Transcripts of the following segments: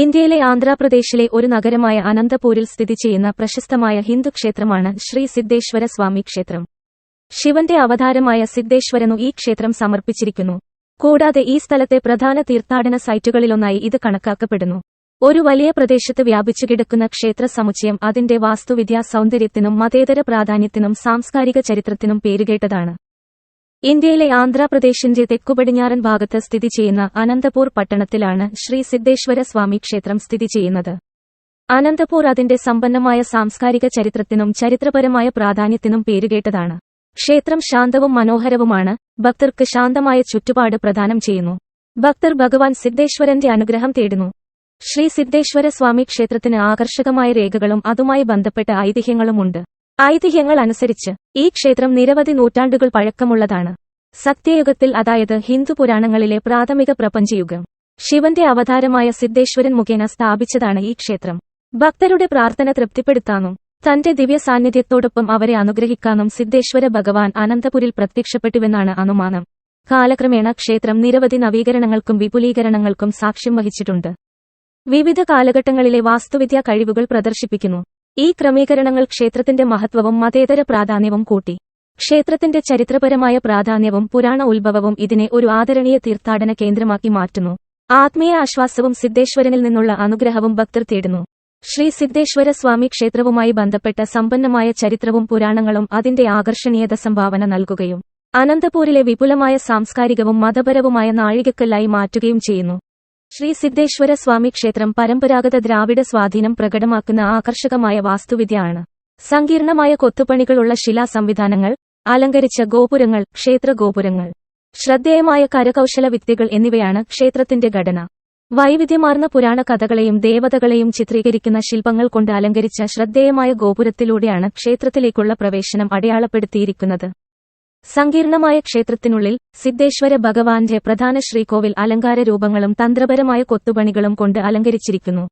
ഇന്ത്യയിലെ ആന്ധ്രാപ്രദേശിലെ ഒരു നഗരമായ അനന്തപൂരിൽ സ്ഥിതി ചെയ്യുന്ന പ്രശസ്തമായ ഹിന്ദു ക്ഷേത്രമാണ് ശ്രീ സിദ്ധേശ്വര സ്വാമി ക്ഷേത്രം. ശിവന്റെ അവതാരമായ സിദ്ധേശ്വരനു ഈ ക്ഷേത്രം സമർപ്പിച്ചിരിക്കുന്നു. കൂടാതെ ഈ സ്ഥലത്തെ പ്രധാന തീർത്ഥാടന സൈറ്റുകളിലൊന്നായി ഇത് കണക്കാക്കപ്പെടുന്നു. ഒരു വലിയ പ്രദേശത്ത് വ്യാപിച്ചുകിടക്കുന്ന ക്ഷേത്ര സമുച്ചയം അതിന്റെ വാസ്തുവിദ്യാ സൗന്ദര്യത്തിനും മതേതര പ്രാധാന്യത്തിനും സാംസ്കാരിക ചരിത്രത്തിനും പേരുകേട്ടതാണ്. ഇന്ത്യയിലെ ആന്ധ്രാപ്രദേശിന്റെ തെക്കുപടിഞ്ഞാറൻ ഭാഗത്ത് സ്ഥിതി ചെയ്യുന്ന അനന്തപൂർ പട്ടണത്തിലാണ് ശ്രീ സിദ്ധേശ്വര സ്വാമി ക്ഷേത്രം സ്ഥിതി ചെയ്യുന്നത്. അനന്തപൂർ അതിന്റെ സമ്പന്നമായ സാംസ്കാരിക ചരിത്രത്തിനും ചരിത്രപരമായ പ്രാധാന്യത്തിനും പേരുകേട്ടതാണ്. ക്ഷേത്രം ശാന്തവും മനോഹരവുമാണ് ഭക്തർക്ക് ശാന്തമായ ചുറ്റുപാട് പ്രദാനം ചെയ്യുന്നു. ഭക്തർ ഭഗവാൻ സിദ്ധേശ്വരന്റെ അനുഗ്രഹം തേടുന്നു. ശ്രീ സിദ്ധേശ്വര സ്വാമി ക്ഷേത്രത്തിന് ആകർഷകമായ രേഖകളും അതുമായി ബന്ധപ്പെട്ട ഐതിഹ്യങ്ങളുമുണ്ട്. ഐതിഹ്യങ്ങൾ അനുസരിച്ച് ഈ ക്ഷേത്രം നിരവധി നൂറ്റാണ്ടുകൾ പഴക്കമുള്ളതാണ്. സത്യയുഗത്തിൽ അതായത് ഹിന്ദു പുരാണങ്ങളിലെ പ്രാഥമിക പ്രപഞ്ചയുഗം. ശിവന്റെ അവതാരമായ സിദ്ധേശ്വരൻ മുഖേന സ്ഥാപിച്ചതാണ് ഈ ക്ഷേത്രം. ഭക്തരുടെ പ്രാർത്ഥന തൃപ്തിപ്പെടുത്താനും തന്റെ ദിവ്യ സാന്നിധ്യത്തോടൊപ്പം അവരെ അനുഗ്രഹിക്കാനും സിദ്ധേശ്വര ഭഗവാൻ അനന്തപുരിൽ പ്രത്യക്ഷപ്പെട്ടുവെന്നാണ് അനുമാനം. കാലക്രമേണ ക്ഷേത്രം നിരവധി നവീകരണങ്ങൾക്കും വിപുലീകരണങ്ങൾക്കും സാക്ഷ്യം വഹിച്ചിട്ടുണ്ട്. വിവിധ കാലഘട്ടങ്ങളിലെ വാസ്തുവിദ്യാ കഴിവുകൾ പ്രദർശിപ്പിക്കുന്നു. ഈ ക്രമീകരണങ്ങൾ ക്ഷേത്രത്തിന്റെ മഹത്വവും മതേതര പ്രാധാന്യവും കൂട്ടി. ക്ഷേത്രത്തിന്റെ ചരിത്രപരമായ പ്രാധാന്യവും പുരാണ ഉത്ഭവവും ഇതിനെ ഒരു ആദരണീയ തീർത്ഥാടന കേന്ദ്രമാക്കി മാറ്റുന്നു. ആത്മീയ ആശ്വാസവും സിദ്ധേശ്വരനിൽ നിന്നുള്ള അനുഗ്രഹവും ഭക്തർ തേടുന്നു. ശ്രീ സിദ്ധേശ്വര സ്വാമി ക്ഷേത്രവുമായി ബന്ധപ്പെട്ട സമ്പന്നമായ ചരിത്രവും പുരാണങ്ങളും അതിന്റെ ആകർഷണീയത സംഭാവന നൽകുകയും അനന്തപൂരിലെ വിപുലമായ സാംസ്കാരികവും മതപരവുമായ നാഴികക്കല്ലായി മാറ്റുകയും ചെയ്യുന്നു. ശ്രീ സിദ്ധേശ്വര സ്വാമി ക്ഷേത്രം പരമ്പരാഗത ദ്രാവിഡ സ്വാധീനം പ്രകടമാക്കുന്ന ആകർഷകമായ വാസ്തുവിദ്യയാണ്. സങ്കീർണമായ കൊത്തുപണികളുള്ള ശിലാ സംവിധാനങ്ങൾ അലങ്കരിച്ച ഗോപുരങ്ങൾ ക്ഷേത്ര ഗോപുരങ്ങൾ ശ്രദ്ധേയമായ കരകൗശല വിദ്യകൾ എന്നിവയാണ് ക്ഷേത്രത്തിന്റെ ഘടന. വൈവിധ്യമാർന്ന പുരാണ കഥകളെയും ദേവതകളെയും ചിത്രീകരിക്കുന്ന ശില്പങ്ങൾ കൊണ്ട് അലങ്കരിച്ച ശ്രദ്ധേയമായ ഗോപുരത്തിലൂടെയാണ് ക്ഷേത്രത്തിലേക്കുള്ള പ്രവേശനം അടയാളപ്പെടുത്തിയിരിക്കുന്നത്. സങ്കീർണമായ ക്ഷേത്രത്തിനുള്ളിൽ സിദ്ധേശ്വര ഭഗവാന്റെ പ്രധാന ശ്രീകോവിൽ അലങ്കാര രൂപങ്ങളും തന്ത്രപരമായ കൊത്തുപണികളും കൊണ്ട് അലങ്കരിച്ചിരിക്കുന്നു.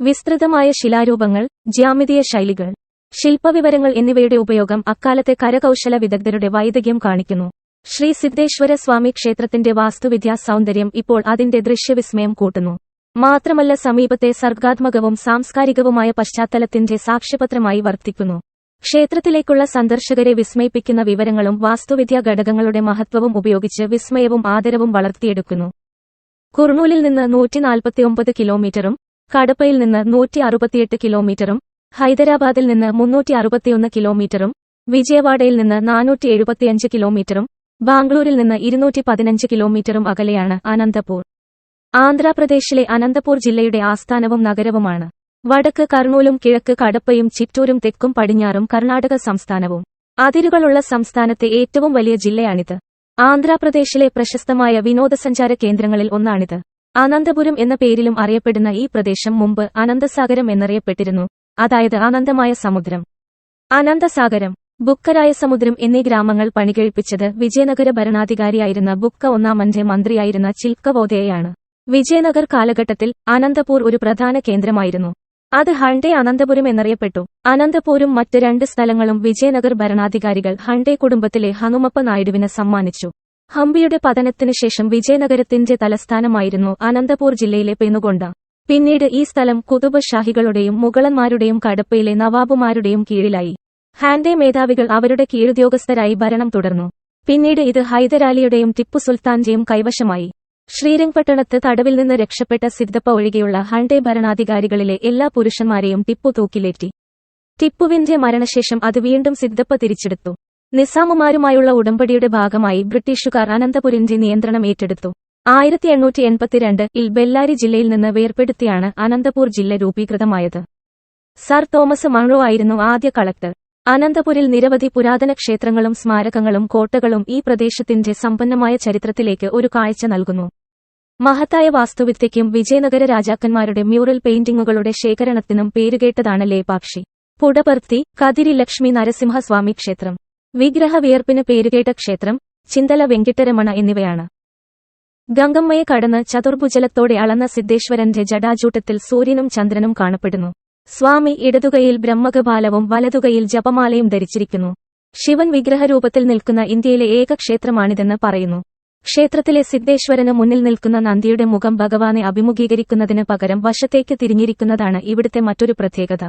വിസ്തൃതമായ ശിലാരൂപങ്ങൾ ജ്യാമിതീയ ശൈലികൾ ശില്പവിവരങ്ങൾ എന്നിവയുടെ ഉപയോഗം അക്കാലത്തെ കരകൌശല വിദഗ്ധരുടെ വൈദഗ്ധ്യം കാണിക്കുന്നു. ശ്രീ സിദ്ധേശ്വര സ്വാമി ക്ഷേത്രത്തിന്റെ വാസ്തുവിദ്യാ സൗന്ദര്യം ഇപ്പോൾ അതിന്റെ ദൃശ്യവിസ്മയം കൂട്ടുന്നു. മാത്രമല്ല സമീപത്തെ സർഗാത്മകവും സാംസ്കാരികവുമായ പശ്ചാത്തലത്തിന്റെ സാക്ഷ്യപത്രമായി വർത്തിക്കുന്നു. ക്ഷേത്രത്തിലേക്കുള്ള സന്ദർശകരെ വിസ്മയിപ്പിക്കുന്ന വിവരങ്ങളും വാസ്തുവിദ്യാ ഘടകങ്ങളുടെ മഹത്വവും ഉപയോഗിച്ച് വിസ്മയവും ആദരവും വളർത്തിയെടുക്കുന്നു. കുർണൂലിൽ നിന്ന് നൂറ്റി കിലോമീറ്ററും കടപ്പയിൽ നിന്ന് നൂറ്റി അറുപത്തിയെട്ട് കിലോമീറ്ററും ഹൈദരാബാദിൽ നിന്ന് മുന്നൂറ്റി അറുപത്തിയൊന്ന് കിലോമീറ്ററും വിജയവാഡയിൽ നിന്ന് നാനൂറ്റി എഴുപത്തിയഞ്ച് കിലോമീറ്ററും ബാംഗ്ലൂരിൽ നിന്ന് ഇരുന്നൂറ്റി പതിനഞ്ച് കിലോമീറ്ററും അകലെയാണ് അനന്തപൂർ. ആന്ധ്രാപ്രദേശിലെ അനന്തപൂർ ജില്ലയുടെ ആസ്ഥാനവും നഗരവുമാണ്. വടക്ക് കർണൂലും കിഴക്ക് കടപ്പയും ചിറ്റൂരും തെക്കും പടിഞ്ഞാറും കർണാടക സംസ്ഥാനവും. അതിരുകളുള്ള സംസ്ഥാനത്തെ ഏറ്റവും വലിയ ജില്ലയാണിത്. ആന്ധ്രാപ്രദേശിലെ പ്രശസ്തമായ വിനോദസഞ്ചാര കേന്ദ്രങ്ങളിൽ ഒന്നാണിത്. അനന്തപുരം എന്ന പേരിലും അറിയപ്പെടുന്ന ഈ പ്രദേശം മുമ്പ് അനന്തസാഗരം എന്നറിയപ്പെട്ടിരുന്നു. അതായത് അനന്തമായ സമുദ്രം. അനന്തസാഗരം ബുക്കരായ സമുദ്രം എന്നീ ഗ്രാമങ്ങൾ പണികഴിപ്പിച്ചത് വിജയനഗര ഭരണാധികാരിയായിരുന്ന ബുക്ക ഒന്നാമന്റെ മന്ത്രിയായിരുന്ന ചിൽക്കവോദയയാണ് വിജയനഗർ കാലഘട്ടത്തിൽ അനന്തപൂർ ഒരു പ്രധാന കേന്ദ്രമായിരുന്നു. അത് ഹണ്ടേ അനന്തപുരം എന്നറിയപ്പെട്ടു. അനന്തപൂരും മറ്റ് രണ്ട് സ്ഥലങ്ങളും വിജയനഗർ ഭരണാധികാരികൾ ഹണ്ടേ കുടുംബത്തിലെ ഹനുമപ്പ നായിഡുവിന് സമ്മാനിച്ചു. ഹംപിയുടെ പതനത്തിനു ശേഷം വിജയനഗരത്തിന്റെ തലസ്ഥാനമായിരുന്നു അനന്തപൂർ ജില്ലയിലെ പെനുകൊണ്ട പിന്നീട് ഈ സ്ഥലം കുതുബ് ഷാഹികളുടെയും മുഗളന്മാരുടെയും കടപ്പയിലെ നവാബുമാരുടെയും കീഴിലായി. ഹാൻഡേ മേധാവികൾ അവരുടെ കീഴുദ്യോഗസ്ഥരായി ഭരണം തുടർന്നു. പിന്നീട് ഇത് ഹൈദരാലിയുടെയും ടിപ്പു സുൽത്താന്റെയും കൈവശമായി. ശ്രീരംഗപട്ടണത്ത് തടവിൽ നിന്ന് രക്ഷപ്പെട്ട സിദ്ധപ്പ ഒഴികെയുള്ള ഹൺഡെ ഭരണാധികാരികളിലെ എല്ലാ പുരുഷന്മാരെയും ടിപ്പു തൂക്കിലേറ്റി. ടിപ്പുവിന്റെ മരണശേഷം അത് വീണ്ടും സിദ്ധപ്പ തിരിച്ചെടുത്തു. നിസാമുമാരുമായുള്ള ഉടമ്പടിയുടെ ഭാഗമായി ബ്രിട്ടീഷുകാർ അനന്തപുരിന്റെ നിയന്ത്രണം ഏറ്റെടുത്തു. ആയിരത്തി എണ്ണൂറ്റി എൺപത്തിരണ്ട് ഇൽ ബെല്ലാരി ജില്ലയിൽ നിന്ന് വേർപ്പെടുത്തിയാണ് അനന്തപൂർ ജില്ല രൂപീകൃതമായത്. സർ തോമസ് മൺറോ ആയിരുന്നു ആദ്യ കളക്ടർ. അനന്തപുരിൽ നിരവധി പുരാതന ക്ഷേത്രങ്ങളും സ്മാരകങ്ങളും കോട്ടകളും ഈ പ്രദേശത്തിന്റെ സമ്പന്നമായ ചരിത്രത്തിലേക്ക് ഒരു കാഴ്ച നൽകുന്നു. മഹത്തായ വാസ്തുവിദ്യയ്ക്കും വിജയനഗര രാജാക്കന്മാരുടെ മ്യൂറൽ പെയിന്റിങ്ങുകളുടെ ശേഖരണത്തിനും പേരുകേട്ടതാണ് ലേപാക്ഷി. പുടപർത്തി കതിരി ലക്ഷ്മി നരസിംഹസ്വാമി ക്ഷേത്രം. വിഗ്രഹ വിയർപ്പിന് പേരുകേട്ട ക്ഷേത്രം ചിന്തല വെങ്കിട്ടരമണ എന്നിവയാണ്. ഗംഗമ്മയെ കടന്ന് ചതുർഭുജലത്തോടെ അളന്ന സിദ്ധേശ്വരന്റെ ജടാജൂട്ടത്തിൽ സൂര്യനും ചന്ദ്രനും കാണപ്പെടുന്നു. സ്വാമി ഇടതുകൈയിൽ ബ്രഹ്മകപാലവും വലതുകൈയിൽ ജപമാലയും ധരിച്ചിരിക്കുന്നു. ശിവൻ വിഗ്രഹരൂപത്തിൽ നിൽക്കുന്ന ഇന്ത്യയിലെ ഏക ക്ഷേത്രമാണിതെന്ന് പറയുന്നു. ക്ഷേത്രത്തിലെ സിദ്ധേശ്വരന് മുന്നിൽ നിൽക്കുന്ന നന്ദിയുടെ മുഖം ഭഗവാനെ അഭിമുഖീകരിക്കുന്നതിന് പകരം വശത്തേക്ക് തിരിഞ്ഞിരിക്കുന്നതാണ് ഇവിടുത്തെ മറ്റൊരു പ്രത്യേകത.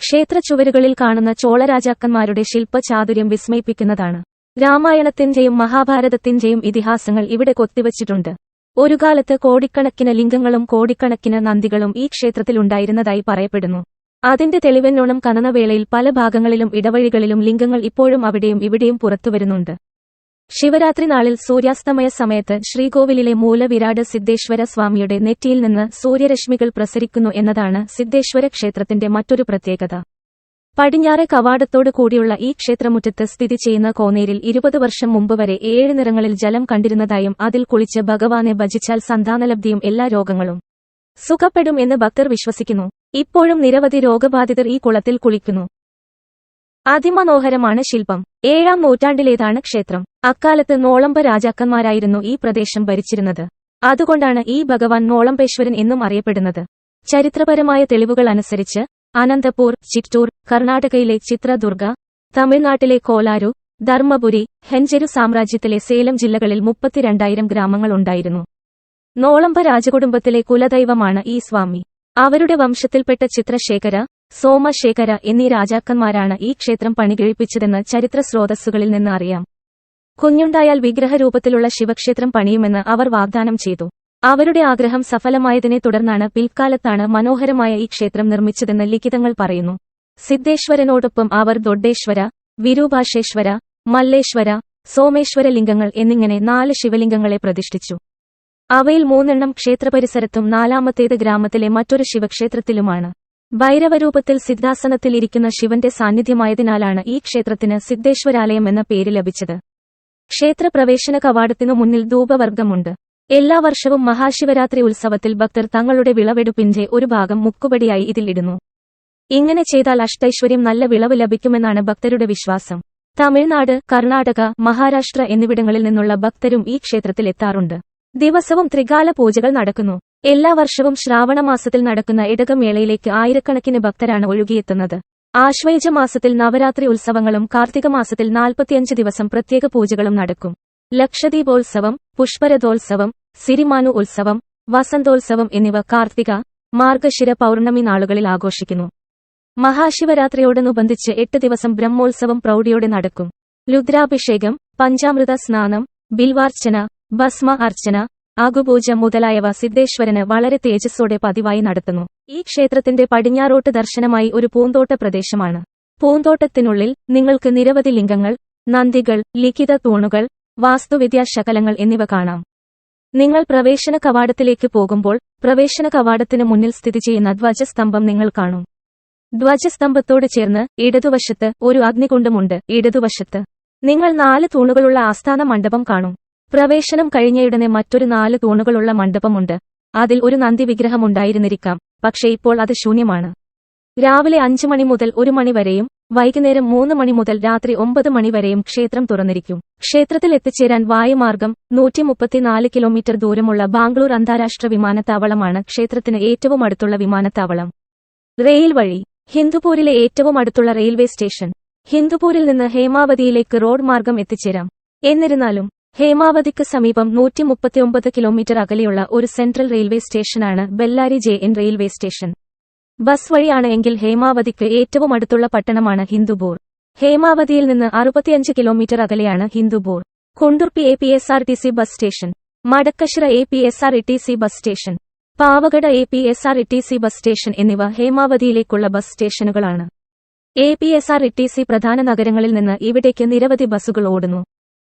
ക്ഷേത്ര ചുവരുകളിൽ കാണുന്ന ചോളരാജാക്കന്മാരുടെ ശില്പചാതുര്യം വിസ്മയിപ്പിക്കുന്നതാണ്. രാമായണത്തിന്റെയും മഹാഭാരതത്തിന്റെയും ഇതിഹാസങ്ങൾ ഇവിടെ കൊത്തിവച്ചിട്ടുണ്ട്. ഒരു കാലത്ത് കോടിക്കണക്കിന് ലിംഗങ്ങളും കോടിക്കണക്കിന് നന്ദികളും ഈ ക്ഷേത്രത്തിലുണ്ടായിരുന്നതായി പറയപ്പെടുന്നു. അതിന്റെ തെളിവെന്നോണം കനനവേളയിൽ പല ഭാഗങ്ങളിലും ഇടവഴികളിലും ലിംഗങ്ങൾ ഇപ്പോഴും അവിടെയും ഇവിടെയും പുറത്തുവരുന്നുണ്ട്. ശിവരാത്രി നാളിൽ സൂര്യാസ്തമയ സമയത്ത് ശ്രീകോവിലിലെ മൂലവിരാട് സിദ്ധേശ്വര സ്വാമിയുടെ നെറ്റിയിൽ നിന്ന് സൂര്യരശ്മികൾ പ്രസരിക്കുന്നു എന്നതാണ് സിദ്ധേശ്വര ക്ഷേത്രത്തിന്റെ മറ്റൊരു പ്രത്യേകത. പടിഞ്ഞാറെ കവാടത്തോടു കൂടിയുള്ള ഈ ക്ഷേത്രമുറ്റത്ത് സ്ഥിതി ചെയ്യുന്ന കോന്നേരിൽ ഇരുപത് വർഷം മുമ്പ് വരെ ഏഴ് നിറങ്ങളിൽ ജലം കണ്ടിരുന്നതായും അതിൽ കുളിച്ച് ഭഗവാനെ ഭജിച്ചാൽ സന്താനലബ്ധിയും എല്ലാ രോഗങ്ങളും സുഖപ്പെടും എന്ന് ഭക്തർ വിശ്വസിക്കുന്നു. ഇപ്പോഴും നിരവധി രോഗബാധിതർ ഈ കുളത്തിൽ കുളിക്കുന്നു. അതിമനോഹരമാണ് ശില്പം. ഏഴാം നൂറ്റാണ്ടിലേതാണ് ക്ഷേത്രം. അക്കാലത്ത് നോളമ്പ രാജാക്കന്മാരായിരുന്നു ഈ പ്രദേശം ഭരിച്ചിരുന്നത്. അതുകൊണ്ടാണ് ഈ ഭഗവാൻ നോളമ്പേശ്വരൻ എന്നും അറിയപ്പെടുന്നത്. ചരിത്രപരമായ തെളിവുകൾ അനുസരിച്ച് അനന്തപൂർ ചിറ്റൂർ കർണാടകയിലെ ചിത്രദുർഗ തമിഴ്നാട്ടിലെ കോലാരു ധർമ്മപുരി ഹെഞ്ചരു സാമ്രാജ്യത്തിലെ സേലം ജില്ലകളിൽ മുപ്പത്തിരണ്ടായിരം ഗ്രാമങ്ങളുണ്ടായിരുന്നു നോളമ്പ രാജകുടുംബത്തിലെ കുലദൈവമാണ് ഈ സ്വാമി. അവരുടെ വംശത്തിൽപ്പെട്ട ചിത്രശേഖര സോമശേഖര എന്നീ രാജാക്കന്മാരാണ് ഈ ക്ഷേത്രം പണികഴിപ്പിച്ചതെന്ന് ചരിത്ര സ്രോതസ്സുകളിൽ നിന്ന് അറിയാം. കുഞ്ഞുണ്ടായാൽ വിഗ്രഹരൂപത്തിലുള്ള ശിവക്ഷേത്രം പണിയുമെന്ന് അവർ വാഗ്ദാനം ചെയ്തു. അവരുടെ ആഗ്രഹം സഫലമായതിനെ തുടർന്നാണ് പിൽക്കാലത്താണ് മനോഹരമായ ഈ ക്ഷേത്രം നിർമ്മിച്ചതെന്ന് ലിഖിതങ്ങൾ പറയുന്നു. സിദ്ധേശ്വരനോടൊപ്പം അവർ ദൊഡ്ഡേശ്വര വിരൂപാശേശ്വര മല്ലേശ്വര സോമേശ്വര ലിംഗങ്ങൾ എന്നിങ്ങനെ നാല് ശിവലിംഗങ്ങളെ പ്രതിഷ്ഠിച്ചു. അവയിൽ മൂന്നെണ്ണം ക്ഷേത്രപരിസരത്തും നാലാമത്തേത് ഗ്രാമത്തിലെ മറ്റൊരു ശിവക്ഷേത്രത്തിലുമാണ്. ഭൈരവരൂപത്തിൽ സിദ്ധാസനത്തിൽ ഇരിക്കുന്ന ശിവന്റെ സാന്നിധ്യമായതിനാലാണ് ഈ ക്ഷേത്രത്തിന് സിദ്ധേശ്വരാലയം എന്ന പേര് ലഭിച്ചത്. ക്ഷേത്രപ്രവേശന കവാടത്തിനു മുന്നിൽ ധൂപവർഗമുണ്ട് എല്ലാ വർഷവും മഹാശിവരാത്രി ഉത്സവത്തിൽ ഭക്തർ തങ്ങളുടെ വിളവെടുപ്പിന്റെ ഒരു ഭാഗം മുക്കുപടിയായി ഇതിലിടുന്നു ഇങ്ങനെ ചെയ്താൽ അഷ്ടൈശ്വര്യം നല്ല വിളവ് ലഭിക്കുമെന്നാണ് ഭക്തരുടെ വിശ്വാസം. തമിഴ്നാട് കർണാടക മഹാരാഷ്ട്ര എന്നിവിടങ്ങളിൽ നിന്നുള്ള ഭക്തരും ഈ ക്ഷേത്രത്തിൽ എത്താറുണ്ട്. ദിവസവും ത്രികാല പൂജകൾ നടക്കുന്നു. എല്ലാ വർഷവും ശ്രാവണമാസത്തിൽ നടക്കുന്ന ഇടകമേളയിലേക്ക് ആയിരക്കണക്കിന് ഭക്തരാണ് ഒഴുകിയെത്തുന്നത്. ആശ്വയുജ മാസത്തിൽ നവരാത്രി ഉത്സവങ്ങളും കാർത്തിക മാസത്തിൽ നാൽപ്പത്തിയഞ്ച് ദിവസം പ്രത്യേക പൂജകളും നടക്കും. ലക്ഷദ്വീപോത്സവം പുഷ്പരഥോത്സവം സിരിമാനു ഉത്സവം വസന്തോത്സവം എന്നിവ കാർത്തിക മാർഗശിര പൗർണമി നാളുകളിൽ ആഘോഷിക്കുന്നു. മഹാശിവരാത്രിയോടനുബന്ധിച്ച് എട്ട് ദിവസം ബ്രഹ്മോത്സവം പ്രൌഢിയോടെ നടക്കും. രുദ്രാഭിഷേകം പഞ്ചാമൃത സ്നാനം ബിൽവാർച്ചന ഭസ്മ അർച്ചന ആകുപൂജ മുതലായവ സിദ്ധേശ്വരന് വളരെ തേജസ്സോടെ പതിവായി നടത്തുന്നു. ഈ ക്ഷേത്രത്തിന്റെ പടിഞ്ഞാറോട്ട് ദർശനമായി ഒരു പൂന്തോട്ട പ്രദേശമാണ്. പൂന്തോട്ടത്തിനുള്ളിൽ നിങ്ങൾക്ക് നിരവധി ലിംഗങ്ങൾ നന്ദികൾ ലിഖിത തൂണുകൾ വാസ്തുവിദ്യാ ശകലങ്ങൾ എന്നിവ കാണാം. നിങ്ങൾ പ്രവേശന കവാടത്തിലേക്ക് പോകുമ്പോൾ പ്രവേശന കവാടത്തിന് മുന്നിൽ സ്ഥിതി ചെയ്യുന്ന ധ്വജസ്തംഭം നിങ്ങൾ കാണും. ധ്വജസ്തംഭത്തോട് ചേർന്ന് ഇടതുവശത്ത് ഒരു അഗ്നികുണ്ഡമുണ്ട്. ഇടതുവശത്ത് നിങ്ങൾ നാല് തൂണുകളുള്ള ആസ്ഥാന മണ്ഡപം കാണും. പ്രവേശനം കഴിഞ്ഞയുടനെ മറ്റൊരു നാല് തൂണുകളുള്ള മണ്ഡപമുണ്ട്. അതിൽ ഒരു നന്ദി വിഗ്രഹമുണ്ടായിരുന്നിരിക്കാം. പക്ഷേ ഇപ്പോൾ അത് ശൂന്യമാണ്. രാവിലെ അഞ്ചു മണി മുതൽ ഒരു മണി വരെയും വൈകുന്നേരം മൂന്ന് മണി മുതൽ രാത്രി ഒമ്പത് മണി വരെയും ക്ഷേത്രം തുറന്നിരിക്കും. ക്ഷേത്രത്തിൽ എത്തിച്ചേരാൻ വായുമാർഗം നൂറ്റി മുപ്പത്തിനാല് കിലോമീറ്റർ ദൂരമുള്ള ബാംഗ്ലൂർ അന്താരാഷ്ട്ര വിമാനത്താവളമാണ് ക്ഷേത്രത്തിന് ഏറ്റവും അടുത്തുള്ള വിമാനത്താവളം. റെയിൽ വഴി ഹിന്ദുപൂരിലെ ഏറ്റവും അടുത്തുള്ള റെയിൽവേ സ്റ്റേഷൻ. ഹിന്ദുപൂരിൽ നിന്ന് ഹേമാവതിയിലേക്ക് റോഡ് മാർഗം എത്തിച്ചേരാം. എന്നിരുന്നാലും ഹേമാവതിക്ക് സമീപം നൂറ്റി മുപ്പത്തിയൊമ്പത് കിലോമീറ്റർ അകലെയുള്ള ഒരു സെൻട്രൽ റെയിൽവേ സ്റ്റേഷനാണ് Bellary J N railway station. Bus വഴിയാണ് എങ്കിൽ ഹേമാവതിക്ക് ഏറ്റവും അടുത്തുള്ള പട്ടണമാണ് ഹിന്ദുപൂർ. ഹേമാവതിയിൽ നിന്ന് അറുപത്തിയഞ്ച് കിലോമീറ്റർ അകലെയാണ് Hindupur. Kundurpi A P S R T C bus station Madakasira A P S R T C bus station Pavagada A P S R T C bus station എന്നിവ ഹേമാവതിയിലേക്കുള്ള bus സ്റ്റേഷനുകളാണ്. A P S R T C പ്രധാന നഗരങ്ങളിൽ നിന്ന് ഇവിടേക്ക് നിരവധി ബസ്സുകൾ ഓടുന്നു.